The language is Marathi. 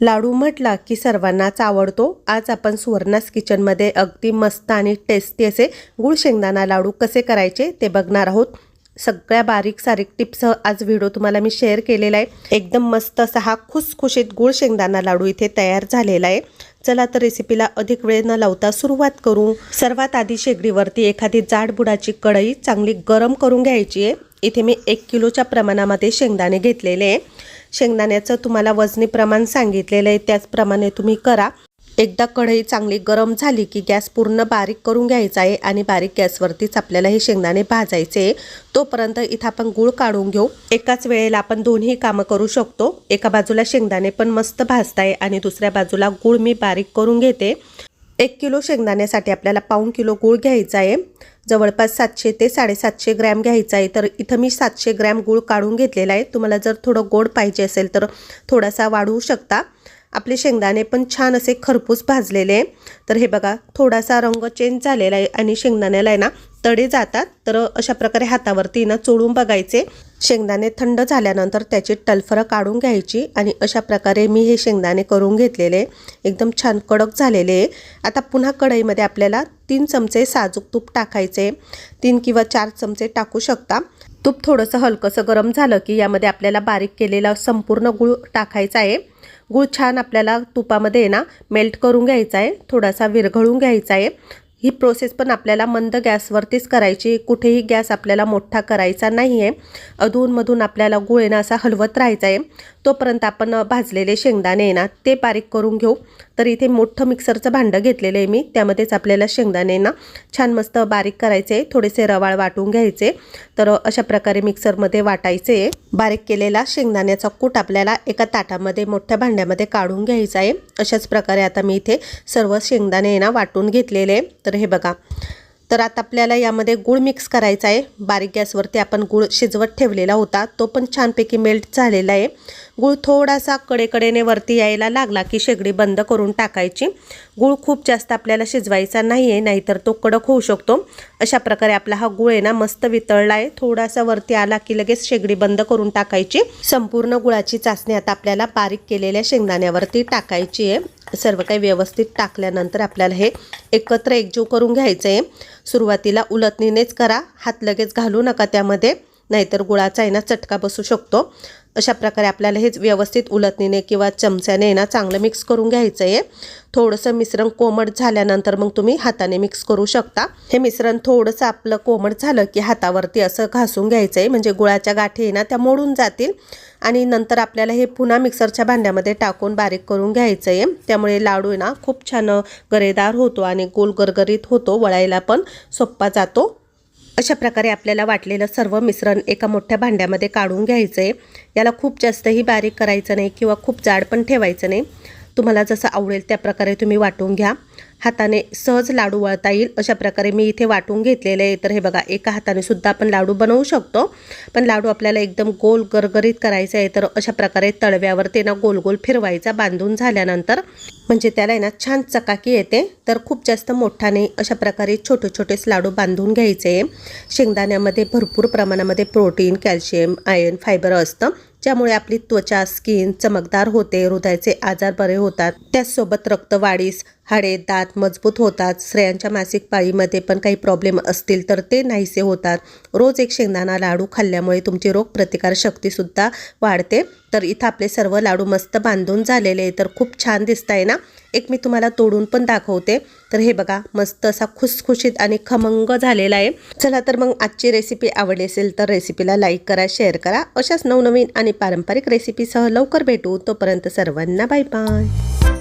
लाडू म्हटला की सर्वांनाच आवडतो. आज आपण सुवर्णास किचनमध्ये अगदी मस्त आणि टेस्टी असे गुळ शेंगदाणा लाडू कसे करायचे ते बघणार आहोत. सगळ्या बारीक सारीक टिप्स आज व्हिडिओ तुम्हाला मी शेअर केलेला आहे. एकदम मस्त असा हा खुसखुशीत गुळ शेंगदाणा लाडू इथे तयार झालेला आहे. चला तर रेसिपीला अधिक वेळ न लावता सुरुवात करू. सर्वात आधी शेगडीवरती एखादी जाड बुडाची कढई चांगली गरम करून घ्यायची आहे. इथे मी एक किलोच्या प्रमाणामध्ये शेंगदाणे घेतलेले आहे. शेंगदाण्याचं तुम्हाला वजनी प्रमाण सांगितलेलं आहे. त्याचप्रमाणे तुम्ही करा. एकदा कढई चांगली गरम झाली की गॅस पूर्ण बारीक करून घ्यायचा आहे आणि बारीक गॅसवरतीच आपल्याला हे शेंगदाणे भाजायचे आहे. तोपर्यंत इथं आपण गूळ काढून घेऊ. एकाच वेळेला आपण दोन्ही कामं करू शकतो. एका बाजूला शेंगदाणे पण मस्त भाजताय आणि दुसऱ्या बाजूला गूळ मी बारीक करून घेते. एक किलो शेंगदाण्यासाठी आपल्याला पाऊण किलो गूळ घ्यायचा आहे. जवळपास सातशे ते साडेसातशे ग्रॅम घ्यायचा आहे. तर इथं मी सातशे ग्रॅम गूळ काढून घेतलेला आहे. तुम्हाला जर थोडं गोड पाहिजे असेल तर थोडासा वाढवू शकता. आपले शेंगदाणे पण छान असे खरपूस भाजलेले आहे. तर हे बघा थोडासा रंग चेंज झालेला आहे आणि शेंगदाण्याला आहे ना तडे जातात. तर अशा प्रकारे हातावरती ना चोळून बघायचे. शेंगदाणे थंड झाल्यानंतर त्याची टलफरं काढून घ्यायची आणि अशा प्रकारे मी हे शेंगदाणे करून घेतलेले. एकदम छान कडक झालेले. आहे आता पुन्हा कढईमध्ये आपल्याला तीन चमचे साजूक तूप टाकायचे. तीन किंवा चार चमचे टाकू शकता. तूप थोडंसं हलकंसं गरम झालं की यामध्ये आपल्याला बारीक केलेला संपूर्ण गूळ टाकायचा आहे. गूळ छान आपल्याला तुपामध्ये आहे ना मेल्ट करून घ्यायचा आहे. थोडासा विरघळून घ्यायचा आहे. ही प्रोसेस पण आपल्याला मंद गॅसवरतीच करायची. कुठेही गॅस आपल्याला मोठा करायचा नाही आहे अधूनमधून आपल्याला गुळेना असा हलवत राहायचा आहे तोपर्यंत आपण भाजलेले शेंगदाणे आहे ना ते बारीक करून घेऊ. तर इथे मोठं मिक्सरचं भांडं घेतलेलं आहे मी. त्यामध्येच आपल्याला शेंगदाणे ना छान मस्त बारीक करायचे. थोडेसे रवाळ वाटून घ्यायचे. तर अशा प्रकारे मिक्सरमध्ये वाटायचे. बारीक केलेला शेंगदाण्याचा कूट आपल्याला एका ताटामध्ये मोठ्या भांड्यामध्ये काढून घ्यायचा आहे. अशाच प्रकारे आता मी इथे सर्व शेंगदाणे ना वाटून घेतलेले तर हे बघा. तर आता आपल्याला यामध्ये गूळ मिक्स करायचा आहे. बारीक गॅसवरती आपण गूळ शिजवत ठेवलेला होता. तो पण छानपैकी मेल्ट झालेला आहे. गूळ थोडासा कडेकडेने वरती यायला लागला की शेगडी बंद करून टाकायची. गूळ खूप जास्त आपल्याला शिजवायचा नाही आहे नाहीतर तो कडक होऊ शकतो. अशा प्रकारे आपला हा गूळ आहे ना मस्त वितळला आहे. थोडासा वरती आला की लगेच शेगडी बंद करून टाकायची. संपूर्ण गुळाची चाचणी आता आपल्याला बारीक केलेल्या शेंगदाण्यावरती टाकायची आहे. सर्व काही व्यवस्थित टाकल्यानंतर आपल्याला हे एकत्र एकजीव करून घ्यायचं आहे सुरुवातीला उलटणीनेच करा. हात लगेच घालू नका त्यामध्ये. नाहीतर गुळाचा आहे ना चटका बसू शकतो. अशा प्रकारे आपल्याला हे व्यवस्थित उलटणीने किंवा चमच्याने ना चांगलं मिक्स करून घ्यायचं आहे थोडंसं मिश्रण कोमट झाल्यानंतर मग तुम्ही हाताने मिक्स करू शकता. हे मिश्रण थोडंसं आपलं कोमट झालं की हातावरती असं घासून घ्यायचं आहे म्हणजे गुळाच्या गाठी आहे ना त्या मोडून जातील. आणि नंतर आपल्याला हे पुन्हा मिक्सरच्या भांड्यामध्ये टाकून बारीक करून घ्यायचं आहे त्यामुळे लाडू आहे ना खूप छान गरेदार होतो आणि गोल गरगरीत होतो वळायला पण सोप्पा जातो. अशा प्रकारे आपल्याला वाटलेलं सर्व मिश्रण एका मोठ्या भांड्यामध्ये काढून घ्यायचं आहे याला खूप जास्तही बारीक करायचं नाही किंवा खूप जाड पण ठेवायचं नाही. तुम्हाला जसं आवडेल त्या प्रकारे तुम्ही वाटून घ्या. हाताने सहज लाडू वळता येईल. अशा प्रकारे मी इथे वाटून घेतलेले आहे. तर हे बघा एका हाताने सुद्धा आपण लाडू बनवू शकतो. पण लाडू आपल्याला एकदम गोल गरगरीत करायचा आहे. तर अशा प्रकारे तळव्यावर ते ना गोल गोल फिरवायचा बांधून झाल्यानंतर म्हणजे त्याला आहे ना छान चकाकी येते. तर खूप जास्त मोठ्याने अशा प्रकारे छोटे छोटेच लाडू बांधून घ्यायचे शेंगदाण्यामध्ये भरपूर प्रमाणामध्ये प्रोटीन कॅल्शियम आयर्न फायबर असतं. ज्यामुळे आपली त्वचा स्किन चमकदार होते हृदयाचे आजार बरे होतात. त्याचसोबत रक्तवाढीस हाडे दात मजबूत होतात स्त्रियांच्या मासिक पाळीमध्ये पण काही प्रॉब्लेम असतील तर ते नाहीसे होतात. रोज एक शेंगदाणा लाडू खाल्ल्यामुळे तुमची रोगप्रतिकारशक्तीसुद्धा वाढते. तर इथं आपले सर्व लाडू मस्त बांधून झालेले तर खूप छान दिसत आहे ना? एक मी तुम्हाला तोडून पण दाखवते. तर हे बघा मस्त असा खुसखुशीत आणि खमंग झालेला आहे. चला तर मग आजची रेसिपी आवडली असेल तर रेसिपीला लाईक करा शेअर करा. अशाच नवनवीन आणि पारंपरिक रेसिपीसह लवकर भेटू. तोपर्यंत सर्वांना बाय बाय